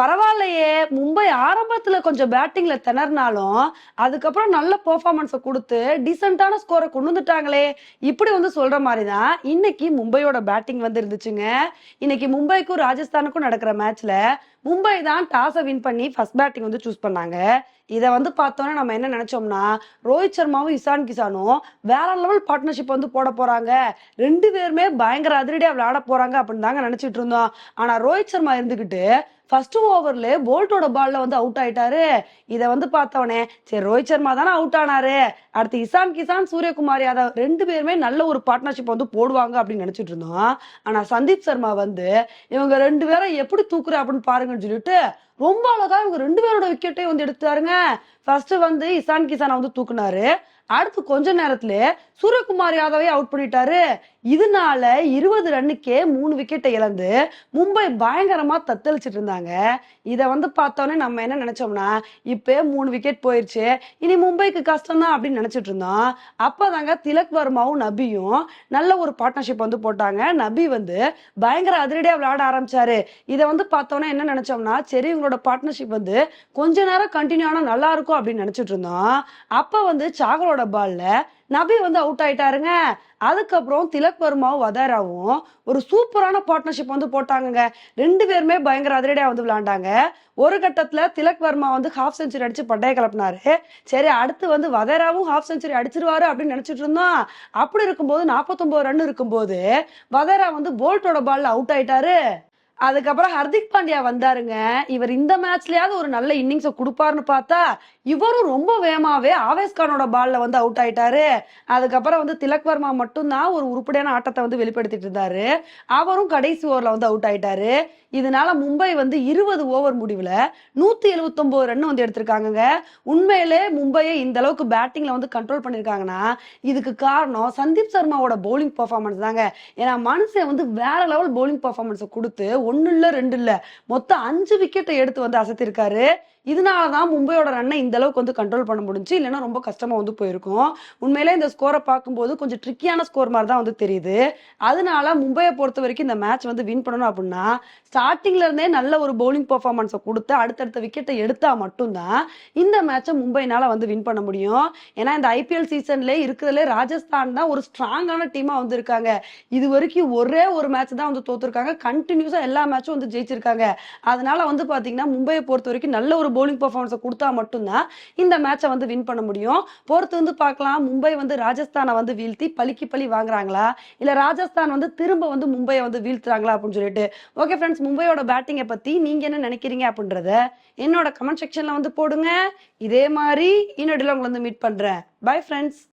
பரவாயில்லையே மும்பை ஆரம்பத்துல கொஞ்சம் பேட்டிங்ல திணறினாலும் அதுக்கப்புறம் நல்ல பெர்ஃபார்மன்ஸை கொடுத்து டீசென்டான ஸ்கோரை கொண்டு வந்துட்டாங்களே. இப்படி வந்து சொல்ற மாதிரி தான் இன்னைக்கு மும்பையோட பேட்டிங் வந்து இருந்துச்சுங்க இன்னைக்கு மும்பைக்கும் ராஜஸ்தானுக்கும் நடக்கிற மேட்ச்ல மும்பை தான் டாஸை வின் பண்ணி ஃபர்ஸ்ட் பேட்டிங் வந்து சூஸ் பண்ணாங்க. இதை வந்து பார்த்தோன்னா நம்ம என்ன நினைச்சோம்னா ரோஹித் சர்மாவும் இசான் கிசானும் வேற லெவல் பார்ட்னர்ஷிப் வந்து போட போறாங்க. ரெண்டு பேருமே பயங்கர அதிரடியா விளையாட போறாங்க அப்படின்னு தாங்க நினைச்சிட்டு இருந்தோம். ஆனா ரோஹித் சர்மா இருந்துகிட்டு ஃபர்ஸ்ட் ஓவர்ல போல்ட்டோட பால்ல வந்து அவுட் ஆயிட்டாரு. இதை வந்து பார்த்தவனே சரி ரோஹித் சர்மா தானே அவுட் ஆனாரு. அடுத்து இசான் கிசான் சூரியகுமார் யாதவ் ரெண்டு பேருமே நல்ல ஒரு பார்ட்னர்ஷிப் வந்து போடுவாங்க அப்படின்னு நினைச்சிட்டு இருந்தோம். ஆனா சந்தீப் சர்மா வந்து இவங்க ரெண்டு பேரும் எப்படி தூக்குற அப்படின்னு பாருங்கன்னு சொல்லிட்டு ரொம்ப அழகா இவங்க ரெண்டு பேரோட விக்கெட்டையும் வந்து எடுத்தாருங்க ஃபர்ஸ்ட் வந்து இசான் கிசானை வந்து தூக்குனாரு. அடுத்து கொஞ்ச நேரத்துல சூரியகுமார் யாதவை அவுட் பண்ணிட்டாரு. இதனால இருபது ரன்னுக்கே மூணு விக்கெட்டை இழந்து மும்பை பயங்கரமா தத்தளிச்சிட்டு இருந்தாங்க. இதை வந்து பார்த்தோன்னே நம்ம என்ன நினைச்சோம்னா இப்போ மூணு விக்கெட் போயிருச்சு. இனி மும்பைக்கு கஷ்டம் தான் அப்படின்னு நினைச்சிட்டு இருந்தோம். அப்பதாங்க திலக் வர்மாவும் நபியும் நல்ல ஒரு பார்ட்னர்ஷிப் வந்து போட்டாங்க. நபி வந்து பயங்கர அதிரடியா விளையாட ஆரம்பிச்சாரு. இதை வந்து பார்த்தோன்னே என்ன நினைச்சோம்னா சரி இவங்களோட பார்ட்னர்ஷிப் வந்து கொஞ்ச நேரம் கண்டினியூ ஆனா நல்லா இருக்கும் அப்படின்னு நினைச்சிட்டு இருந்தோம். அப்ப வந்து சாகலோட பால்ல நபி வந்து அவுட் ஆயிட்டாருங்க. அதுக்கப்புறம் திலக் வர்மாவும் வதாராவும் ஒரு சூப்பரான பார்ட்னர்ஷிப் வந்து போட்டாங்கங்க. ரெண்டு பேருமே பயங்கர அதிரடியா வந்து விளையாண்டாங்க. ஒரு கட்டத்துல திலக் வர்மா வந்து ஹாஃப் செஞ்சுரி அடிச்சு பட்டைய கிளப்பினாரு. சரி அடுத்து வந்து வதேராவும் ஹாஃப் செஞ்சுரி அடிச்சிருவாரு அப்படின்னு நினைச்சிட்டு இருந்தோம். அப்படி இருக்கும்போது நாற்பத்தொன்பது ரன் இருக்கும்போது வதேரா வந்து போல்ட்டோட பால்ல அவுட் ஆயிட்டாரு. அதுக்கப்புறம் ஹர்திக் பாண்டியா வந்தாருங்க. இவர் இந்த மேட்ச்லயாவது ஒரு நல்ல இன்னிங்ஸை கொடுப்பாருன்னு பார்த்தா இவரும் ரொம்ப வேகமாவே ஆவேஸ் கானோட பால்ல வந்து அவுட் ஆயிட்டாரு. அதுக்கப்புறம் வந்து திலக் வர்மா மட்டும்தான் ஒரு உருப்படியான ஆட்டத்தை வந்து வெளிப்படுத்திட்டு இருந்தாரு. அவரும் கடைசி ஓவர்ல வந்து அவுட் ஆயிட்டாரு. இதனால மும்பை வந்து இருபது ஓவர் முடிவுல நூத்தி எழுபத்தொன்பது ரன் வந்து எடுத்திருக்காங்கங்க. உண்மையிலே மும்பையை இந்த அளவுக்கு பேட்டிங்ல வந்து கண்ட்ரோல் பண்ணிருக்காங்கன்னா இதுக்கு காரணம் சந்தீப் சர்மாவோட பவுலிங் பர்ஃபார்மன்ஸ் தாங்க. ஏன்னா மனுஷன் வந்து வேற லெவல் பவுலிங் பர்ஃபார்மன்ஸை கொடுத்து ஒன்னு இல்ல ரெண்டு இல்ல மொத்தம் அஞ்சு விக்கெட்டை எடுத்து வந்து அசத்திருக்காரு. இதனால தான் மும்பையோட ரன்னை இந்த அளவுக்கு வந்து கண்ட்ரோல் பண்ண முடிஞ்சு இல்லைன்னா ரொம்ப கஷ்டமாக வந்து போயிருக்கும். உண்மையிலே இந்த ஸ்கோரை பார்க்கும்போது கொஞ்சம் ட்ரிக்கியான ஸ்கோர் மாதிரி தான் வந்து தெரியுது. அதனால மும்பையை பொறுத்த வரைக்கும் இந்த மேட்ச் வந்து வின் பண்ணணும் அப்படின்னா ஸ்டார்டிங்ல இருந்தே நல்ல ஒரு பவுலிங் பெர்ஃபார்மன்ஸை கொடுத்து அடுத்தடுத்த விக்கெட்டை எடுத்தா மட்டும்தான் இந்த மேட்சை மும்பைனால வந்து வின் பண்ண முடியும். ஏன்னா இந்த ஐபிஎல் சீசன்ல இருக்கிறதுல ராஜஸ்தான் தான் ஒரு ஸ்ட்ராங்கான டீமா வந்து இருக்காங்க. இது வரைக்கும் ஒரே ஒரு மேட்ச் தான் வந்து தோத்துருக்காங்க. கண்டினியூஸா எல்லா மேட்சும் வந்து ஜெயிச்சிருக்காங்க. அதனால வந்து பாத்தீங்கன்னா மும்பையை பொறுத்த வரைக்கும் நல்ல ஒரு போலிங் பர்ஃபன்ஸ் கொடுத்தா மட்டும்தான் இந்த மேட்சை வந்து வின் பண்ண முடியும். பொறுத்து வந்து பார்க்கலாம். மும்பை வந்து ராஜஸ்தானை வந்து வீழ்த்தி பலிக்கு பலி வாங்குறாங்களா? இல்லை ராஜஸ்தான் வந்து திரும்ப வந்து மும்பையை வந்து வீழ்த்துறாங்களா அப்படின்னு சொல்லிட்டு. ஓகே ஃப்ரெண்ட்ஸ் மும்பையோட பேட்டிங்கை பத்தி நீங்க என்ன நினைக்கிறீங்க அப்படின்றத என்னோட கமெண்ட் செக்ஷன்ல வந்து போடுங்க. இதே மாதிரி இன்னொரு உங்களை வந்து மீட் பண்றேன். Bye friends